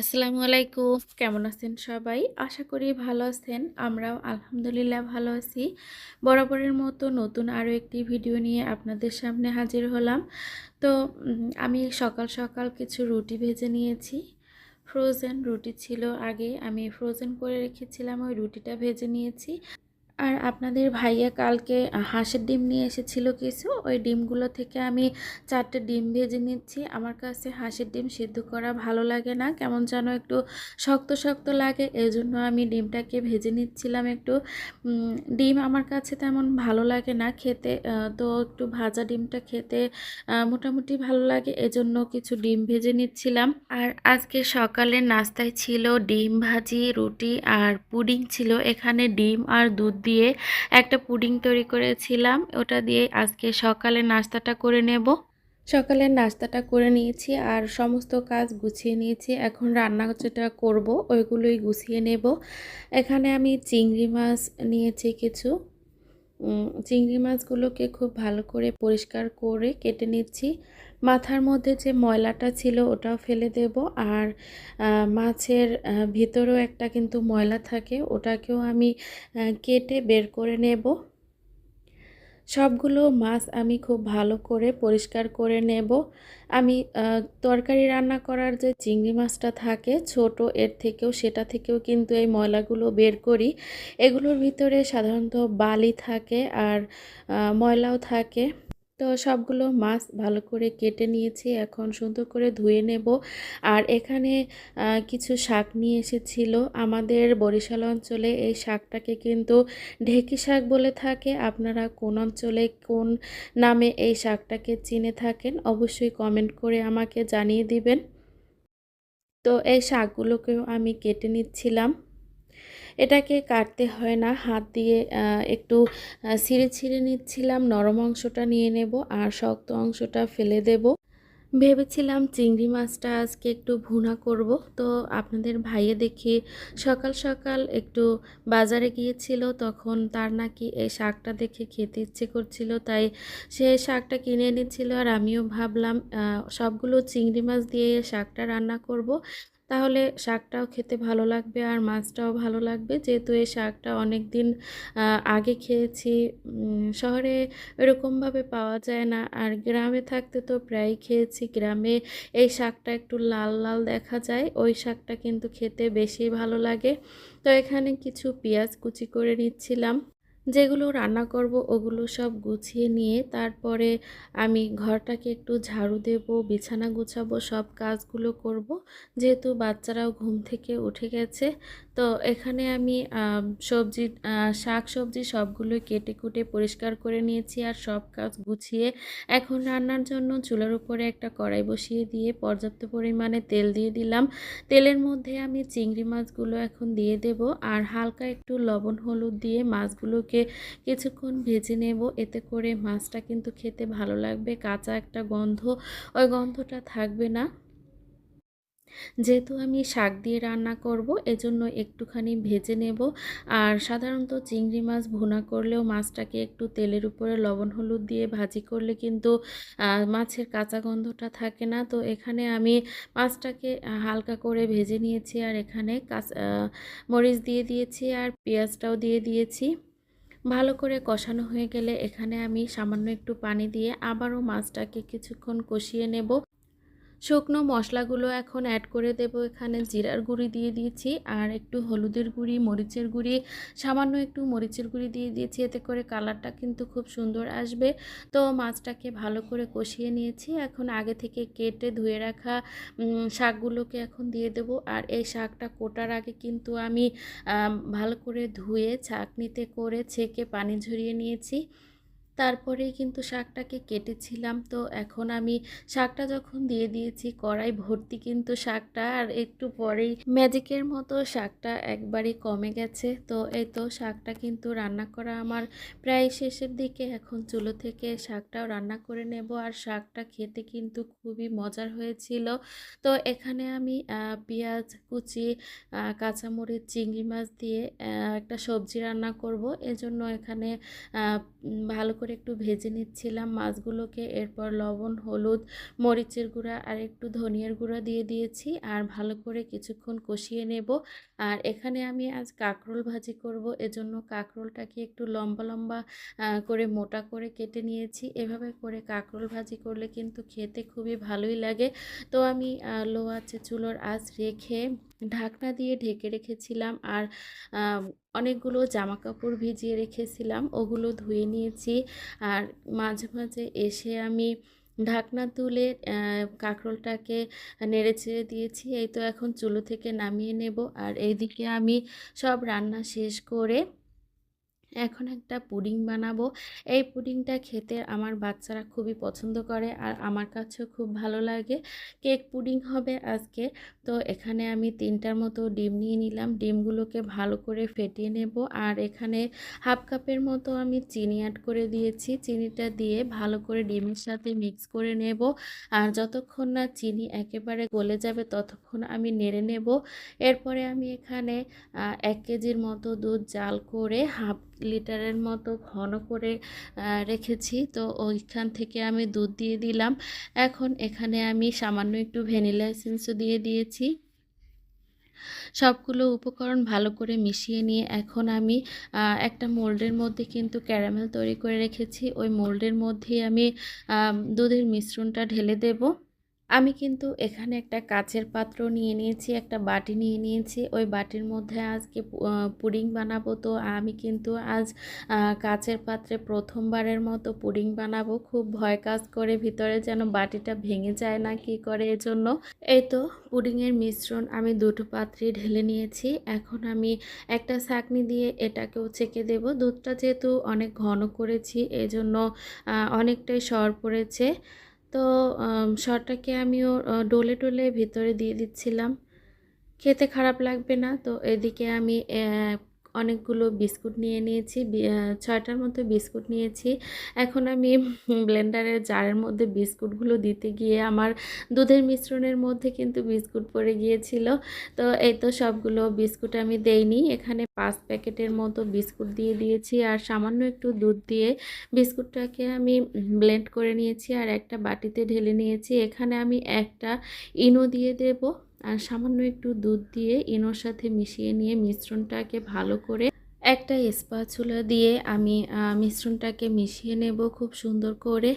আসসালামু আলাইকুম। কেমন আছেন সবাই? আশা করি ভালো আছেন। আমরাও আলহামদুলিল্লাহ ভালো আছি। বরাবরের মতো নতুন আরও একটি ভিডিও নিয়ে আপনাদের সামনে হাজির হলাম। তো আমি সকাল সকাল কিছু রুটি ভেজে নিয়েছি। ফ্রোজেন রুটি ছিল আগে। আমি ফ্রোজেন করে রেখেছিলাম, ওই রুটিটা ভেজে নিয়েছি। আর আপনাদের ভাইয়া কালকে হাঁসের ডিম নিয়ে এসেছিল কিছু। ওই ডিমগুলো থেকে আমি চারটে ডিম ভেজে নিচ্ছি। আমার কাছে হাঁসের ডিম সিদ্ধ করা ভালো লাগে না। কেমন যেন একটু শক্ত শক্ত লাগে। এই জন্য আমি ডিমটাকে ভেজে নিচ্ছিলাম একটু। ডিম আমার কাছে তেমন ভালো লাগে না খেতে। তো একটু ভাজা ডিমটা খেতে মোটামুটি ভালো লাগে। এজন্য কিছু ডিম ভেজে নিচ্ছিলাম। আর আজকে সকালের নাস্তায় ছিল ডিম ভাজি, রুটি আর পুডিং ছিল। এখানে ডিম আর দুধ দিয়ে একটা পুডিং তৈরি করেছিলাম। ওটা দিয়ে আজকে সকালে নাস্তাটা করে নেব। সকালের নাস্তাটা করে নিয়েছি আর সমস্ত কাজ গুছিয়ে নিয়েছি। এখন রান্না যেটা করব, ওইগুলোই গুছিয়ে নেব। এখানে আমি চিংড়ি মাছ নিয়েছি কিছু। চিংড়ি মাছগুলোকে খুব ভালো করে পরিষ্কার করে কেটে নিচ্ছি। মাথার মধ্যে যে ময়লাটা ছিল ওটাও ফেলে দেব। আর মাছের ভিতরেও একটা কিন্তু ময়লা থাকে, ওটাকেও আমি কেটে বের করে নেব। সবগুলো মাছ আমি খুব ভালো করে পরিষ্কার করে নেব। আমি তরকারি রান্না করার যে চিংড়ি মাছটা থাকে ছোট, এর থেকেও সেটা থেকেও কিন্তু এই ময়লাগুলো বের করি। এগুলোর ভিতরে সাধারণত বালি থাকে আর ময়লাও থাকে। তো সবগুলো মাছ ভালো করে কেটে নিয়েছি, এখন সুন্দর করে ধুয়ে নেব। আর এখানে কিছু শাক নিয়ে এসেছিল। আমাদের বরিশাল অঞ্চলে এই শাকটাকে কিন্তু ঢেকি শাক বলে থাকে। আপনারা কোন অঞ্চলে কোন নামে এই শাকটাকে চিনে থাকেন, অবশ্যই কমেন্ট করে আমাকে জানিয়ে দিবেন। তো এই শাকগুলোকেও আমি কেটে নিচ্ছিলাম। এটাকে কাটতে হয় না। হাত দিয়ে একটু ছিঁড়ে ছিঁড়ে নিচ্ছিলাম, নরম অংশটা নিয়ে নেব আর শক্ত অংশটা ফেলে দেব। ভেবেছিলাম চিংড়ি মাছটা আজকে একটু ভুনা করব। তো আপনাদের ভাইয়ে দেখি সকাল সকাল একটু বাজারে গিয়েছিল, তখন তার নাকি এই শাকটা দেখে খেতে ইচ্ছে করছিল, তাই সে শাকটা কিনে এনেছিল আর আমিও ভাবলাম সবগুলো চিংড়ি মাছ দিয়ে শাকটা রান্না করব। তাহলে শাকটাও খেতে ভালো লাগবে আর মাছটাও ভালো লাগবে। যেহেতু এই শাকটা অনেক দিন আগে খেয়েছি শহরে এরকমভাবে পাওয়া যায় না। আর গ্রামে থাকতে তো প্রায়ই খেয়েছি। গ্রামে এই শাকটা একটু লাল লাল দেখা যায়। ওই শাকটা কিন্তু খেতে বেশি ভালো লাগে। তো এখানে কিছু পেঁয়াজ কুচি করে নিচ্ছিলাম। যেগুলো রান্না করব ওগুলো সব গুছিয়ে নিয়ে তারপরে আমি ঘরটাকে একটু ঝাড়ু দেব, বিছানা গুছাবো, সব কাজগুলো করব। যেহেতু বাচ্চারাও ঘুম থেকে উঠে গেছে, তো এখানে আমি সবজি শাক সবজি সবগুলো কেটে কুটে পরিষ্কার করে নিয়েছি আর সব কাজ গুছিয়ে এখন রান্নার জন্য চুলার উপরে একটা কড়াই বসিয়ে দিয়ে পর্যাপ্ত পরিমাণে তেল দিয়ে দিলাম। তেলের মধ্যে আমি চিংড়ি মাছগুলো এখন দিয়ে দেব আর হালকা একটু লবণ হলুদ দিয়ে মাছগুলোকে কিছুক্ষণ ভেজে নেব। এতে করে মাছটা কিন্তু খেতে ভালো লাগবে, কাঁচা একটা গন্ধ। ওই গন্ধটা থাকবে না। যেহেতু আমি শাক দিয়ে রান্না করব, এজন্য একটুখানি ভেজে নেব। আর সাধারণত চিংড়ি মাছ ভুনা করলেও মাছটাকে একটু তেলের উপরে লবণ, হলুদ দিয়ে ভাজি করলে কিন্তু মাছের কাঁচা গন্ধটা থাকে না। তো এখানে আমি মাছটাকে হালকা করে ভেজে নিয়েছি আর এখানে কাঁচা মরিচ দিয়ে দিয়েছি আর পেঁয়াজটাও দিয়ে দিয়েছি। ভালো করে কষানো হয়ে গেলে এখানে আমি সামান্য একটু পানি দিয়ে আবারও মাছটাকে কিছুক্ষণ কষিয়ে নেব। শুকনো মশলাগুলো এখন অ্যাড করে দেব এখানে। জিরার গুঁড়ি দিয়ে দিয়েছি আর একটু হলুদের গুঁড়ি, মরিচের গুঁড়ি, সামান্য একটু মরিচের গুঁড়ি দিয়ে দিয়েছি। এতে করে কালারটা কিন্তু খুব সুন্দর আসবে। তো মাছটাকে ভালো করে কষিয়ে নিয়েছি। এখন আগে থেকে কেটে ধুয়ে রাখা শাকগুলোকে এখন দিয়ে দেব। আর এই শাকটা কোটার আগে কিন্তু আমি ভালো করে ধুয়ে ছাঁকনিতে করে ছেঁকে পানি ঝরিয়ে নিয়েছি। তারপরেই কিন্তু শাকটাকে কেটেছিলাম। তো এখন আমি শাকটা যখন দিয়ে দিয়েছি, কড়াই ভর্তি কিন্তু শাকটা, আর একটু পরেই ম্যাজিকের মতো শাকটা একবারই কমে গেছে। তো এই তো শাকটা কিন্তু রান্না করা আমার প্রায় শেষের দিকে। এখন চুলো থেকে শাকটাও রান্না করে নেব। আর শাকটা খেতে কিন্তু খুবই মজার হয়েছিল। তো এখানে আমি পেঁয়াজ, কুচি কাঁচামরিচ, চিংড়ি মাছ দিয়ে একটা সবজি রান্না করব। এজন্য এখানে ভালো করে করে একটু ভেজে নিচ্ছিলাম মাছগুলোকে। এরপর লবণ, হলুদ, মরিচের গুঁড়া আর একটু ধনিয়ার গুঁড়া দিয়ে দিয়েছি আর ভালো করে কিছুক্ষণ কষিয়ে নেব। আর এখানে আমি আজ কাঁকরোল ভাজি করব। এজন্য কাঁকরোলটাকে একটু লম্বা লম্বা করে মোটা করে কেটে নিয়েছি। এভাবে করে কাঁকরোল ভাজি করলে কিন্তু খেতে খুবই ভালোই লাগে। তো আমি লো আছে চুলোর আঁচ রেখে ঢাকনা দিয়ে ঢেকে রেখেছিলাম আর অনেকগুলো জামা কাপড় ভিজিয়ে রেখেছিলাম, ওগুলো ধুয়ে নিয়েছি। আর মাঝে মাঝে এসে আমি ঢাকনা তুলে কাঁকরোলটাকে নেড়ে চেড়ে দিয়েছি। এই তো এখন চুলো থেকে নামিয়ে নেব। আর এইদিকে আমি সব রান্না শেষ করে এখন একটা পুডিং বানাবো। এই পুডিংটা খেতে আমার বাচ্চারা খুবই পছন্দ করে আর আমার কাছেও খুব ভালো লাগে। কেক পুডিং হবে আজকে। তো এখানে আমি তিনটার মতো ডিম নিয়ে নিলাম। ডিমগুলোকে ভালো করে ফেটিয়ে নেব আর এখানে হাফ কাপের মতো আমি চিনি অ্যাড করে দিয়েছি। চিনিটা দিয়ে ভালো করে ডিমের সাথে মিক্স করে নেব আর যতক্ষণ না চিনি একেবারে গলে যাবে ততক্ষণ আমি নেড়ে নেব। এরপরে আমি এখানে এক কেজির মতো দুধ জাল করে হাফ লিটারের মতো ঘন করে রেখেছি। তো ওইখান থেকে আমি দুধ দিয়ে দিলাম। এখন এখানে আমি সামান্য একটু ভ্যানিলা এসেন্সও দিয়ে দিয়েছি। সবগুলো উপকরণ ভালো করে মিশিয়ে নিয়ে এখন আমি একটা মোল্ডের মধ্যে কিন্তু ক্যারামেল তৈরি করে রেখেছি। ওই মোল্ডের মধ্যেই আমি দুধের মিশ্রণটা ঢেলে দেবো। আমি কিন্তু এখানে একটা কাচের পাত্র নিয়ে নিয়েছি, একটা বাটি নিয়ে নিয়েছি। ওই বাটির মধ্যে আজকে পুডিং বানাবো। তো আমি কিন্তু আজ কাচের পাত্রে প্রথমবারের মতো পুডিং বানাবো। খুব ভয় কাজ করে ভিতরে যেন বাটিটা ভেঙে যায় না, কি করে এজন্য। এই তো পুডিংয়ের মিশ্রণ আমি দুটো পাত্রে ঢেলে নিয়েছি। এখন আমি একটা ছাকনি দিয়ে এটাকেও ছেঁকে দেব। দুধটা যেহেতু অনেক ঘন করেছি, এজন্য অনেকটাই সর পড়েছে। তো শরটাকে আমিও ডোলে টোলে ভিতরে দিয়ে দিচ্ছিলাম। খেতে খারাপ লাগবে না, তো এদিকে আমি অনেকগুলো বিস্কুট নিয়ে নিয়েছি ছয়টার মতো বিস্কুট নিয়েছি। এখন আমি ব্লেন্ডারের জারের মধ্যে বিস্কুটগুলো দিতে গিয়ে আমার দুধের মিশ্রণের মধ্যে কিন্তু বিস্কুট পড়ে গিয়েছিল। তো এই তো সবগুলো বিস্কুট আমি দেইনি, এখানে পাঁচ প্যাকেটের মতো বিস্কুট দিয়ে দিয়েছি আর সামান্য একটু দুধ দিয়ে বিস্কুটটাকে আমি ব্লেন্ড করে নিয়েছি আর একটা বাটিতে ঢেলে নিয়েছি। এখানে আমি একটা ইনো দিয়ে দেবো। আর সামান্য একটু দুধ দিয়ে ইনোর সাথে মিশিয়ে নিয়ে মিশ্রণটাকে ভালো করে একটা স্পাচুলা দিয়ে আমি মিশ্রণটাকে মিশিয়ে নেব খুব সুন্দর করে।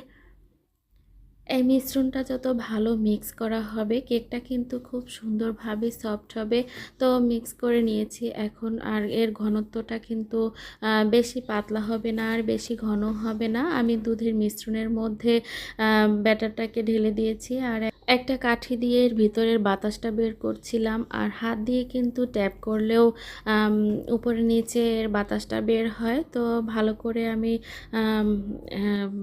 এই মিশ্রণটা যত ভালো মিক্স করা হবে কেকটা কিন্তু খুব সুন্দরভাবে সফট হবে। তো মিক্স করে নিয়েছি এখন, আর এর ঘনত্বটা কিন্তু বেশি পাতলা হবে না আর বেশি ঘন হবে না। আমি দুধের মিশ্রণের মধ্যে ব্যাটারটাকে ঢেলে দিয়েছি আর একটা কাঠি দিয়ে এর ভিতরের বাতাসটা বের করছিলাম আর হাত দিয়ে কিন্তু ট্যাপ করলেও উপরে নিচে এর বাতাসটা বের হয়। তো ভালো করে আমি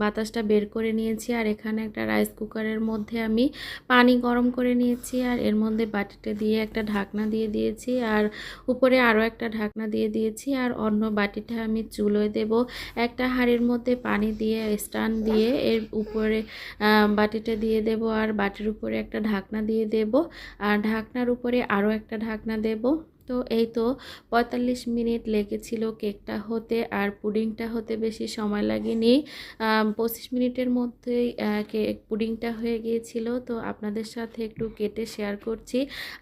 বাতাসটা বের করে নিয়েছি আর এখানে একটা রাইস কুকারের মধ্যে আমি পানি গরম করে নিয়েছি আর এর মধ্যে বাটিটা দিয়ে একটা ঢাকনা দিয়ে দিয়েছি আর উপরে আরও একটা ঢাকনা দিয়ে দিয়েছি আর অন্য বাটিটা আমি চুলোয় দেব। একটা হাঁড়ির মধ্যে পানি দিয়ে স্টান দিয়ে এর উপরে বাটিটা দিয়ে দেব আর বাটির উপরে একটা ঢাকনা দিয়ে দেব। আর ঢাকনার উপরে আরও একটা ঢাকনা দেব। তো এই তো পঁয়তাল্লিশ মিনিট লেগেছিল কেকটা হতে আর পুডিংটা হতে বেশি সময় লাগেনি। পঁচিশ মিনিটের মধ্যেই কেক পুডিংটা হয়ে গিয়েছিল। তো আপনাদের সাথে একটু কেটে শেয়ার করছি।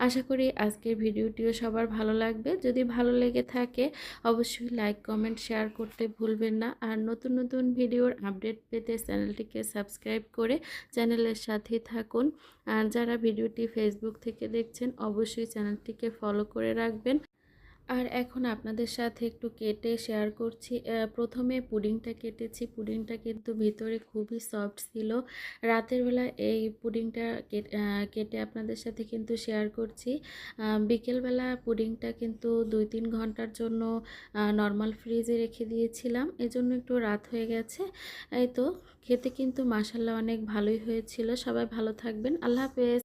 আশা করি আজকের ভিডিওটিও সবার ভালো লাগবে। যদি ভালো লেগে থাকে, অবশ্যই লাইক, কমেন্ট, শেয়ার করতে ভুলবেন না। আর নতুন নতুন ভিডিওর আপডেট পেতে চ্যানেলটিকে সাবস্ক্রাইব করে চ্যানেলের সাথে থাকুন। আর যারা ভিডিওটি ফেসবুক থেকে দেখছেন, অবশ্যই চ্যানেলটিকে ফলো করে রাখবেন। রাখবেন আর এখন আপনাদের সাথে একটু কেটে শেয়ার করছি। প্রথমে পুডিংটা কেটেছি। পুডিংটা কিন্তু ভিতরে খুবই সফট ছিল। রাতের বেলা এই পুডিংটা কেটে আপনাদের সাথে কিন্তু শেয়ার করছি। বিকেলবেলা পুডিংটা কিন্তু দুই তিন ঘণ্টার জন্য নর্মাল ফ্রিজে রেখে দিয়েছিলাম। এজন্য একটু রাত হয়ে গেছে। এই তো, খেতে কিন্তু মাসাল্লাহ অনেক ভালোই হয়েছিল। সবাই ভালো থাকবেন। আল্লাহ হাফেজ।